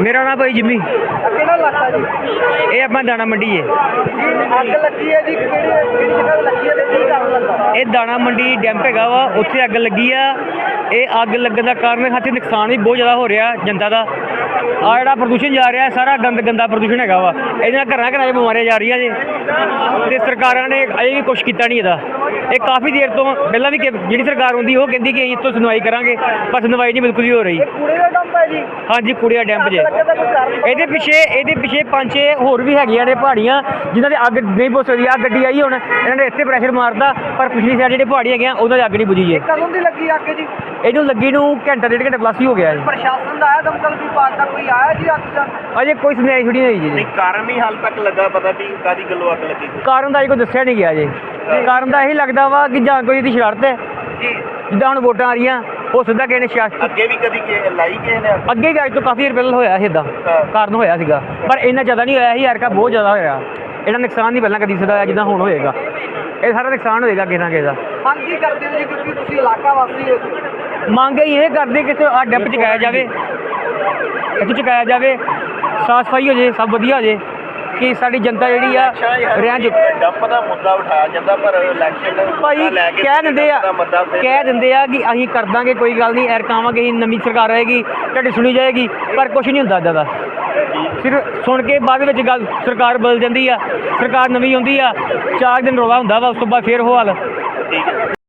ਮੇਰਾ ਨਾਮ ਭਾਈ ਜਿੰਮੀ। ਕਿਹੜਾ ਇਲਾਕਾ ਜੀ? ਇਹ ਆਪਣਾ ਦਾਣਾ ਮੰਡੀ ਹੈ ਅੱਗ ਲੱਗੀ ਹੈ ਜੀ ਕਿਹੜੀ ਕਿਹੜੀ ਜਗ੍ਹਾ ਤੇ ਲੱਗੀ ਹੈ ਤੇ ਕੀ ਕਾਰਨ ਲੱਗਾ? ਇਹ ਦਾਣਾ ਮੰਡੀ ਡੈਂਪ ਹੈਗਾ ਵਾ ਉੱਥੇ ਅੱਗ ਲੱਗੀ ਆ। ਇਹ ਅੱਗ ਲੱਗਣ ਦਾ ਕਾਰਨ ਖਾਤੇ ਨੁਕਸਾਨ ਵੀ ਬਹੁਤ ਜ਼ਿਆਦਾ ਹੋ ਰਿਹਾ ਜਨਤਾ ਦਾ। ਆ ਜਿਹੜਾ ਪ੍ਰਦੂਸ਼ਣ ਜਾ ਰਿਹਾ ਸਾਰਾ ਗੰਦ ਗੰਦਾ ਪ੍ਰਦੂਸ਼ਣ ਹੈਗਾ ਵਾ। ਇਹਦੇ ਨਾਲ ਘਰਾਂ ਘਰਾਂ 'ਚ ਬਿਮਾਰੀਆਂ ਜਾ ਰਹੀਆਂ ਜੇ। ਤੇ ਸਰਕਾਰਾਂ ਨੇ ਅਜੇ ਵੀ ਕੁਝ ਕੀਤਾ ਨਹੀਂ ਇਹਦਾ। ਇਹ ਕਾਫੀ ਦੇਰ ਤੋਂ ਪਹਿਲਾਂ ਵੀ ਕਿ- ਜਿਹੜੀ ਸਰਕਾਰ ਹੁੰਦੀ ਉਹ ਕਹਿੰਦੀ ਕਿ ਅਸੀਂ ਤੋਂ ਸੁਣਵਾਈ ਕਰਾਂਗੇ ਪਰ ਸੁਣਵਾਈ ਨਹੀਂ ਬਿਲਕੁਲ ਵੀ ਹੋ ਰਹੀ। ਇਹ ਕੂੜੇ ਦਾ ਡੰਪ ਹੈ ਜੀ। ਹਾਂਜੀ ਡੈਂਪ ਇਹਦੇ ਪਿੱਛੇ ਇਹਦੇ ਪਿੱਛੇ ਪੰਜ ਛੇ ਹੋਰ ਵੀ ਹੈਗੀਆਂ ਨੇ ਪਹਾੜੀਆਂ ਜਿਨ੍ਹਾਂ ਦੇ ਅੱਗ ਨਹੀਂ ਬੁਝ ਸਕਦੀ। ਆ ਗੱਡੀ ਆਈ ਹੁਣ ਇਹਨਾਂ ਨੇ ਇੱਥੇ ਪ੍ਰੈਸ਼ਰ ਮਾਰਦਾ ਪਰ ਪਿਛਲੀ ਸਾਈਡ ਜਿਹੜੇ ਪਹਾੜੀ ਹੈਗੀਆਂ ਉਹਨਾਂ ਦੀ ਅੱਗ ਨਹੀਂ ਬੁਝੀ ਜੇ। ਕਦੋਂ ਦੀ ਲੱਗੀ ਅੱਗ ਜੀ? ਇਹਨੂੰ ਲੱਗੀ ਨੂੰ ਘੰਟਾ ਡੇਢ ਘੰਟਾ ਪਲੱਸ ਹੀ ਹੋ ਗਿਆ ਜੀ। ਪ੍ਰਸ਼ਾਸਨ ਦਾ ਆਇਆ ਦਮਕਲ ਵਿਭਾਗ ਦਾ ਕੋਈ ਆਇਆ ਜੀ ਅਜੇ ਕੋਈ ਸੁਣਾਈ ਛੁੜੀ ਨਹੀਂ ਜੀ। ਨਹੀਂ ਕਾਰਨ ਨਹੀਂ ਹਾਲ ਤੱਕ ਲੱਗਾ ਪਤਾ ਵੀ ਕਾਦੀ ਗੱਲੋਂ ਅੱਗ ਲੱਗੀ ਕਾਰਨ ਦਾ ਅਜੇ ਕੋਈ ਦੱਸਿਆ ਨਹੀਂ ਗਿਆ ਜੀ ਕਾਰਨ ਦਾ ਇਹੀ ਲੱਗਦਾ ਵਾ ਕਿ ਜਾਂ ਕੋਈ ਇਹਦੀ ਸ਼ਰਾਰਤ ਹੈ। ਜੀ। ਜਿੱਦਾਂ ਹੁਣ ਵੋਟਾਂ ਆ ਰਹੀਆਂ ਉਹ ਸਿੱਧਾ ਕਿਸੇ ਨੇ ਸਿਆਸਤ ਅੱਗੇ ਵੀ ਕਦੀ ਕਿ ਲਾਈ ਕਿਸੇ ਨੇ ਅੱਗ? ਵੀ ਅੱਜ ਤੋਂ ਕਾਫੀ ਪਹਿਲਾਂ ਹੋਇਆ ਸੀ ਇਦਾਂ ਕਾਰਨ ਹੋਇਆ ਸੀਗਾ। ਪਰ ਇੰਨਾ ਜ਼ਿਆਦਾ ਨਹੀਂ ਹੋਇਆ ਸੀ ਯਾਰ ਕਾ ਬਹੁਤ ਜ਼ਿਆਦਾ ਹੋਇਆ। ਇਹਨਾਂ ਨੁਕਸਾਨ ਨਹੀਂ ਪਹਿਲਾਂ ਕਦੀ ਸਿੱਧਾ ਹੋਇਆ ਜਿੱਦਾਂ ਹੁਣ ਹੋਏਗਾ। ਇਹ ਸਾਰਾ ਨੁਕਸਾਨ ਹੋਏਗਾ ਕਿਸੇ ਨਾ ਕਿਸੇ ਦਾ। ਮੰਗ ਕੀ ਕਰਦੇ ਹੋ ਜੀ? ਕਿਉਂਕਿ ਤੁਸੀਂ ਇਲਾਕਾ ਵਾਸੀ ਹੋ। ਮੰਗ ਇਹ ਕਰਦੇ ਕਿ ਆ ਡੱਪ ਚੁਕਾਇਆ ਜਾਵੇ। ਇੱਥੇ ਚੁਕਾਇਆ ਜਾਵੇ ਸਾਫ਼ ਸਫ਼ਾਈ ਹੋ ਜੇ ਸਭ ਵਧੀਆ ਹੋ ਜੇ ਕਿ ਸਾਡੀ ਜਨਤਾ ਜਿਹੜੀ ਆ ਰਿਆਂ ਚ ਡੰਪ ਦਾ ਮੁੱਦਾ ਉਠਾਇਆ ਜਾਂਦਾ ਪਰ ਇਲੈਕਸ਼ਨ ਭਾਈ ਕਹਿ ਦਿੰਦੇ ਆ ਕਹਿ ਦਿੰਦੇ ਆ ਕਿ ਅਸੀਂ ਕਰ ਦਾਂਗੇ ਕੋਈ ਗੱਲ ਨਹੀਂ ਐਰ ਕਾਵਾਂਗੇ ਅਸੀਂ ਨਵੀਂ ਸਰਕਾਰ ਆਏਗੀ ਤੁਹਾਡੀ ਸੁਣੀ ਜਾਏਗੀ ਪਰ ਕੁਝ ਨਹੀਂ ਹੁੰਦਾ ਇੱਦਾਂ ਦਾ। ਫਿਰ ਸੁਣ ਕੇ ਬਾਅਦ ਵਿੱਚ ਗੱਲ ਸਰਕਾਰ ਬਦਲ ਜਾਂਦੀ ਆ ਸਰਕਾਰ ਨਵੀਂ ਆਉਂਦੀ ਆ ਚਾਰ ਦਿਨ ਰੌਲਾ ਹੁੰਦਾ ਵਾ ਉਸ ਤੋਂ ਬਾਅਦ ਫੇਰ ਉਹ ਹਾਲ।